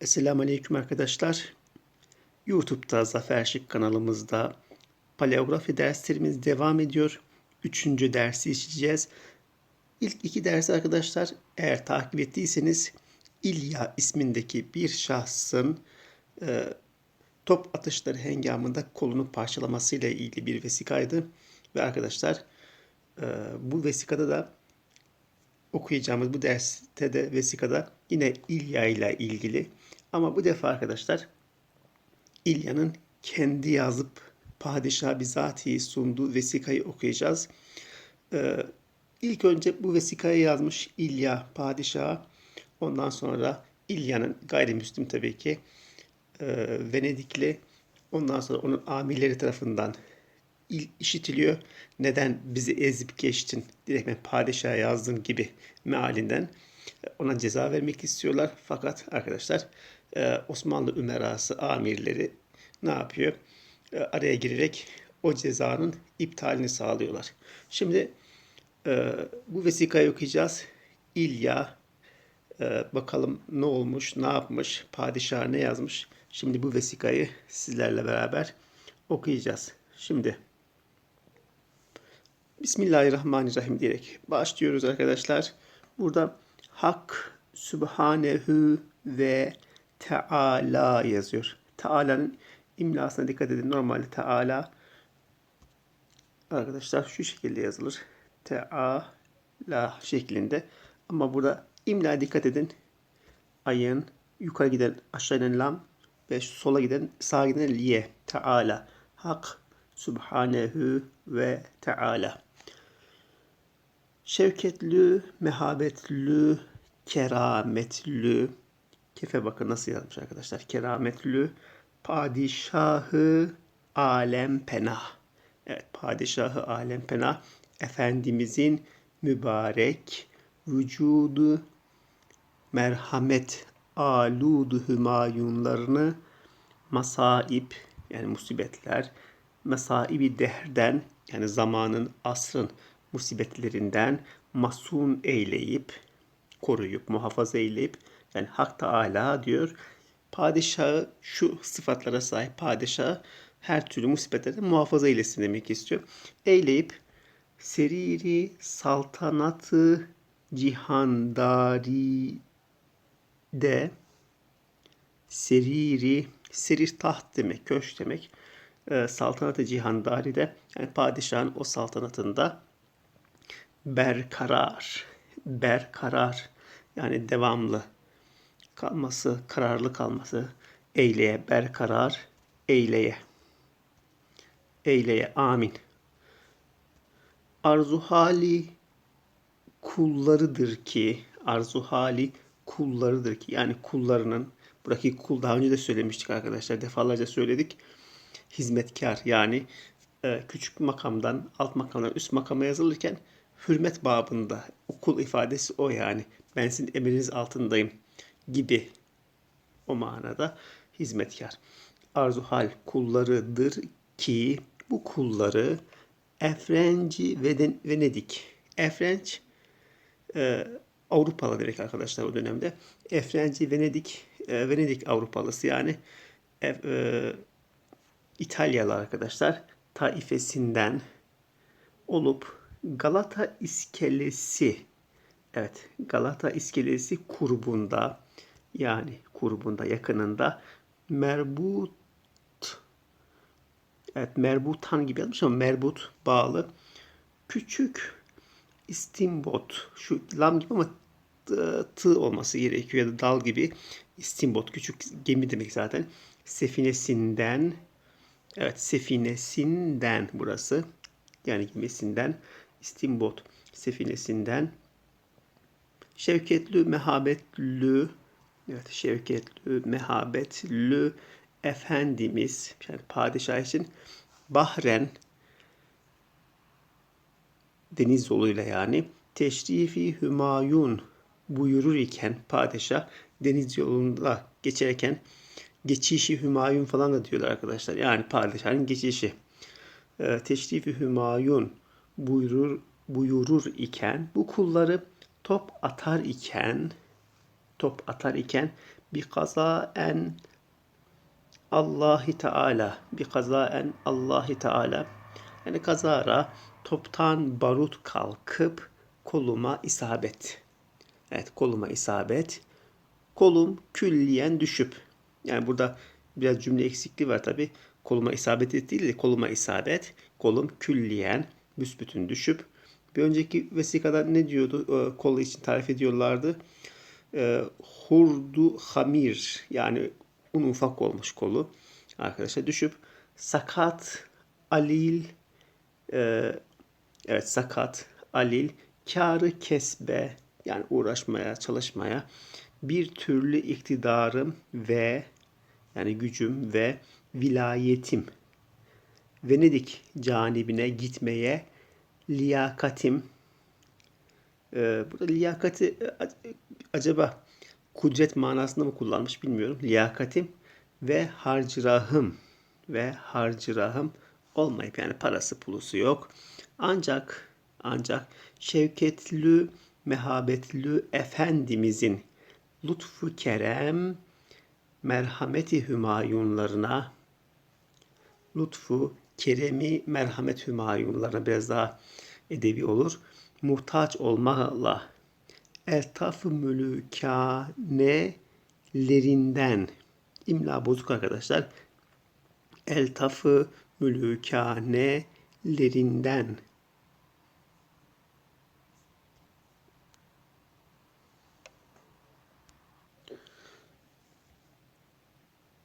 Esselamu Aleyküm arkadaşlar. YouTube'da Zafer Şık kanalımızda paleografi derslerimiz devam ediyor. Üçüncü dersi işleyeceğiz. İlk iki ders arkadaşlar eğer takip ettiyseniz İlya ismindeki bir şahsın e, top atışları hengamında kolunu parçalamasıyla ilgili bir vesikaydı. Ve arkadaşlar e, bu vesikada da okuyacağımız bu derste de vesikada yine İlya ile ilgili. Ama bu defa arkadaşlar İlya'nın kendi yazıp padişah bizatihi sunduğu vesikayı okuyacağız. Ee, ilk önce bu vesikayı yazmış İlya padişah. Ondan sonra İlya'nın gayrimüslim tabii ki e, Venedikli. Ondan sonra onun amirleri tarafından il- işitiliyor. Neden bizi ezip geçtin? Direkt ben padişaha yazdın gibi mealinden ona ceza vermek istiyorlar. Fakat arkadaşlar Osmanlı ümerası amirleri ne yapıyor? E, Araya girerek o cezanın iptalini sağlıyorlar. Şimdi e, bu vesikayı okuyacağız. İlya e, bakalım ne olmuş, ne yapmış, padişah ne yazmış. Şimdi bu vesikayı sizlerle beraber okuyacağız. Şimdi Bismillahirrahmanirrahim diyerek başlıyoruz arkadaşlar. Burada Hak Sübhanehu ve Teala yazıyor. Teala'nın imlasına dikkat edin. Normalde Teala arkadaşlar şu şekilde yazılır. Teala şeklinde. Ama burada imla dikkat edin. Ayın yukarı giden aşağı inen lam ve sola giden sağa giden liye. Teala. Hak Subhanehu ve Teala. Şevketlü, mehabetlü, kerametlü. Kefe bakın nasıl yazmış arkadaşlar. Kerametlü, padişahı alem penah. Evet, padişahı alem penah. Efendimizin mübarek vücudu merhamet aludu hümayunlarını masaib yani musibetler mesaibi dehrden yani zamanın asrın musibetlerinden masun eyleyip koruyup muhafaza eyleyip yani Hak Teala diyor padişahı şu sıfatlara sahip padişahı her türlü musibetlerden muhafaza eylesin demek istiyor. Eyleyip seriri saltanatı cihandari de seriri serir taht demek, köşk demek. E, saltanatı cihandari de yani padişahın o saltanatında berkarar, berkarar yani devamlı kalması, kararlı kalması, eyleye, berkarar, eyleye, eyleye, amin. Arzu hali kullarıdır ki, arzu hali kullarıdır ki, yani kullarının, buradaki kul daha önce de söylemiştik arkadaşlar, defalarca söyledik. Hizmetkar yani e, küçük makamdan alt makamdan üst makama yazılırken hürmet babında okul ifadesi o yani. Ben sizin emriniz altındayım gibi o manada hizmetkar. Arzu hal kullarıdır ki bu kulları Efrenci ve Venedik. Efrenç e, Avrupalı demek arkadaşlar o dönemde. Efrenci Venedik e, Venedik Avrupalısı yani e, e, İtalyalı arkadaşlar taifesinden olup Galata iskelesi evet Galata iskelesi kurbunda yani kurbunda yakınında merbut evet merbutan gibi yazmış ama merbut bağlı küçük istimbot. Şu lam gibi ama tı olması gerekiyor ya da dal gibi istimbot. Küçük gemi demek zaten. Sefinesinden evet sefinesinden burası. Yani gemisinden istimbot. Sefinesinden şevketli mehabetlü evet şevketli mehabetlü efendimiz yani padişah için Bahren deniz yoluyla yani teşrifi hümayun buyurur iken padişah deniz yolunda geçerken geçişi hümayun falan da diyorlar arkadaşlar. Yani padişahın geçişi. Ee, teşrifi hümayun buyurur buyurur iken bu kulları top atar iken top atar iken bi kazaen Allahi Teala bi kazaen Allahi Teala yani kazara toptan barut kalkıp koluma isabet. Evet koluma isabet. Kolum külliyen düşüp. Yani burada biraz cümle eksikliği var tabi. Koluma isabet değil de koluma isabet. Kolum külliyen büsbütün düşüp. Bir önceki vesikada ne diyordu? E, kolu için tarif ediyorlardı. E, hurdu hamir yani un ufak olmuş kolu. Arkadaşlar düşüp sakat alil e, evet sakat alil karı kesbe yani uğraşmaya çalışmaya bir türlü iktidarım ve yani gücüm ve vilayetim Venedik canibine gitmeye liyakatim ee, burada liyakati e, acaba kudret manasında mı kullanmış bilmiyorum. Liyakatim ve harcırahım ve harcırahım olmayıp yani parası pulusu yok. Ancak ancak şevketlü mehabetlü Efendimizin lütfu kerem merhameti hümayunlarına lütfu keremi merhamet hümayunlarına biraz daha edebi olur. Muhtaç olmakla eltaf mülükanelerinden imla bozuk arkadaşlar. Eltafı mülükanelerinden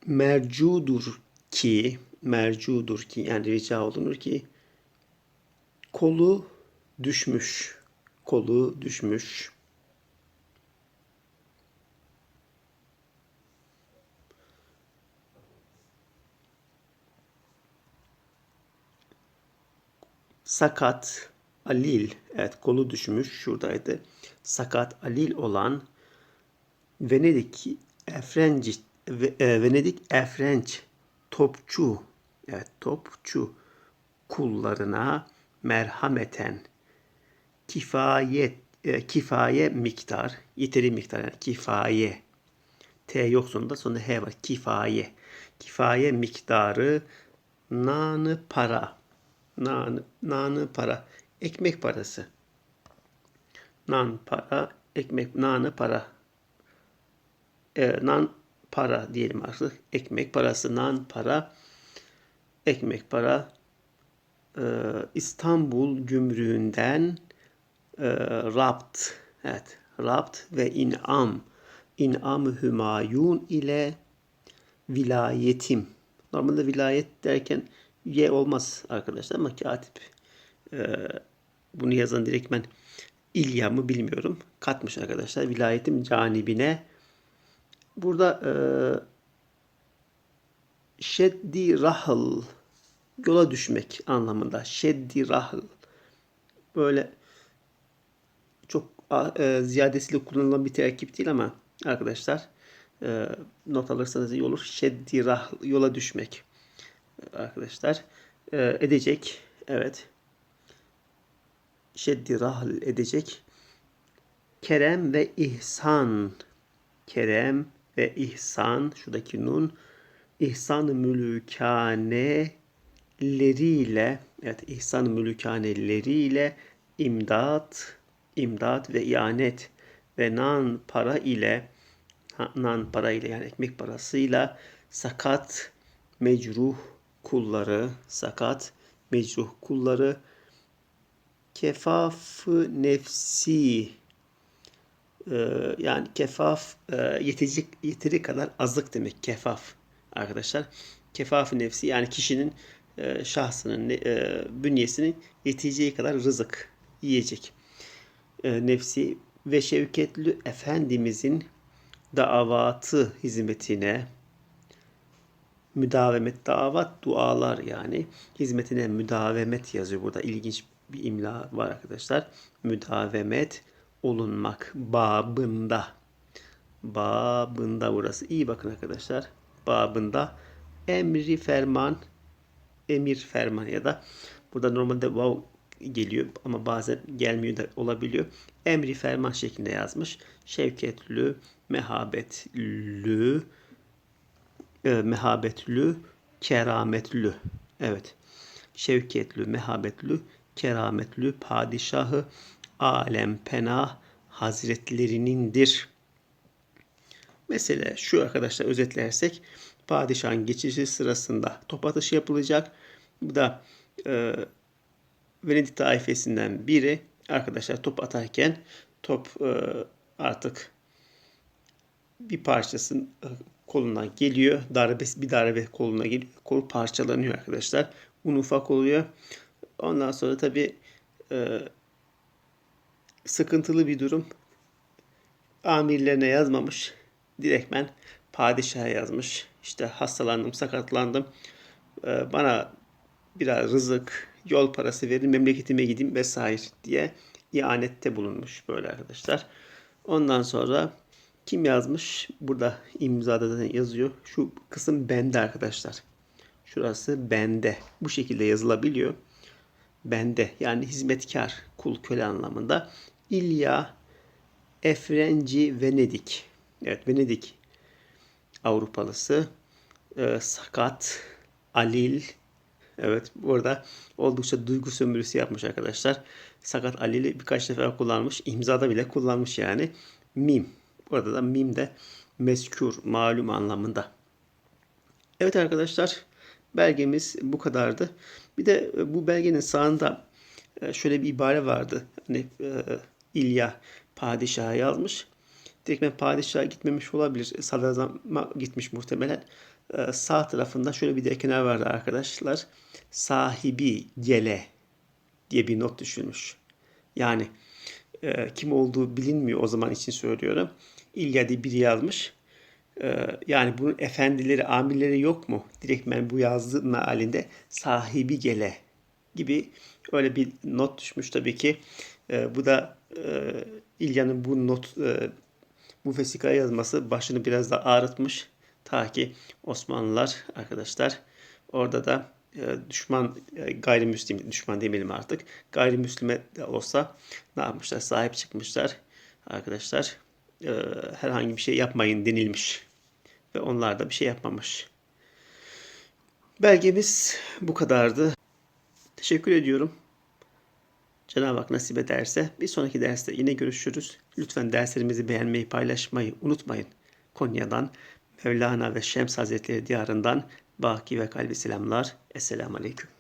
mercudur ki mercudur ki yani rica olunur ki kolu düşmüş kolu düşmüş. Sakat alil evet kolu düşmüş şuradaydı. Sakat alil olan Venedik Efrenci e, Venedik Efrenç topçu evet topçu kullarına merhameten kifayet e, kifaye miktar yeteri miktar yani kifaye. T yok sonunda H var. Kifaye. Kifaye miktarı nanı para. Nanı, nanı para. Ekmek parası. Nan para ekmek nanı para. E, nan para diyelim artık. Ekmek parasından para, ekmek para e, İstanbul gümrüğünden e, rapt, evet, rapt ve inam, inam hümayun ile vilayetim. Normalde vilayet derken ye olmaz arkadaşlar ama katip e, bunu yazan direktmen İlya mı bilmiyorum. Katmış arkadaşlar. Vilayetim canibine Burada e, şeddi rahl yola düşmek anlamında. Şeddi rahl böyle e, ziyadesiyle kullanılan bir terkip değil ama arkadaşlar e, not alırsanız iyi olur. Şeddi rahl yola düşmek arkadaşlar e, edecek. Evet. Şeddi rahl edecek. Kerem ve ihsan. Kerem ve ihsan şuradaki nun ihsan-ı mülükaneleriyle evet ihsan-ı mülükaneleriyle imdat imdat ve ianet ve nan para ile nan para ile yani ekmek parasıyla sakat mecruh kulları sakat mecruh kulları kefafı nefsi ee, yani kefaf e, yetecek yeteri kadar azlık demek kefaf arkadaşlar. kefaf nefsi yani kişinin e, şahsının e, bünyesinin yeteceği kadar rızık yiyecek. Nefsi ve şevketli Efendimizin davatı hizmetine müdavemet davat dualar yani hizmetine müdavemet yazıyor burada ilginç bir imla var arkadaşlar müdavemet olunmak babında. Babında burası. İyi bakın arkadaşlar. Babında emri ferman, emir ferman ya da burada normalde vav geliyor ama bazen gelmiyor da olabiliyor. Emri ferman şeklinde yazmış. Şevketlü mehabetlü, e, mehabetlü, kerametlü. Evet. Şevketlü, mehabetlü, kerametlü padişahı alem penah hazretlerinindir. Mesela şu arkadaşlar özetlersek padişahın geçişi sırasında top atışı yapılacak. Bu da e, Venedik taifesinden biri arkadaşlar top atarken top e, artık bir parçasının e, koluna geliyor. Darbe bir darbe koluna geliyor. Kol parçalanıyor arkadaşlar. Un ufak oluyor. Ondan sonra tabi e, sıkıntılı bir durum. Amirlerine yazmamış. Direktmen padişaha yazmış. İşte hastalandım, sakatlandım. Bana biraz rızık, yol parası verin, memleketime gideyim vesaire diye ianette bulunmuş böyle arkadaşlar. Ondan sonra kim yazmış? Burada imzada da yazıyor. Şu kısım bende arkadaşlar. Şurası bende. Bu şekilde yazılabiliyor. Bende yani hizmetkar, kul, köle anlamında. İlya Efrenci Venedik. Evet Venedik Avrupalısı. Ee, sakat, Alil. Evet burada oldukça duygu sömürüsü yapmış arkadaşlar. Sakat Alil'i birkaç defa kullanmış. imzada bile kullanmış yani. Mim. Burada da mim de meskür, malum anlamında. Evet arkadaşlar belgemiz bu kadardı. Bir de e, bu belgenin sağında e, şöyle bir ibare vardı. Hani e, İlya padişaha yazmış. Direkt padişaha gitmemiş olabilir. Sadrazama gitmiş muhtemelen. Sağ tarafında şöyle bir de kenar vardı arkadaşlar. Sahibi gele diye bir not düşülmüş. Yani kim olduğu bilinmiyor o zaman için söylüyorum. İlya diye biri yazmış. yani bunun efendileri, amirleri yok mu? Direktmen bu yazdığı halinde sahibi gele gibi öyle bir not düşmüş tabii ki. bu da e, İlya'nın bu not e, bu vesika yazması başını biraz da ağrıtmış. Ta ki Osmanlılar arkadaşlar orada da e, düşman e, gayrimüslim düşman demeyelim artık gayrimüslime de olsa ne yapmışlar sahip çıkmışlar arkadaşlar e, herhangi bir şey yapmayın denilmiş ve onlar da bir şey yapmamış. Belgemiz bu kadardı. Teşekkür ediyorum. Cenab-ı Hak nasip ederse bir sonraki derste yine görüşürüz. Lütfen derslerimizi beğenmeyi, paylaşmayı unutmayın. Konya'dan Mevlana ve Şems Hazretleri diyarından Baki ve kalbi selamlar. Esselamu Aleyküm.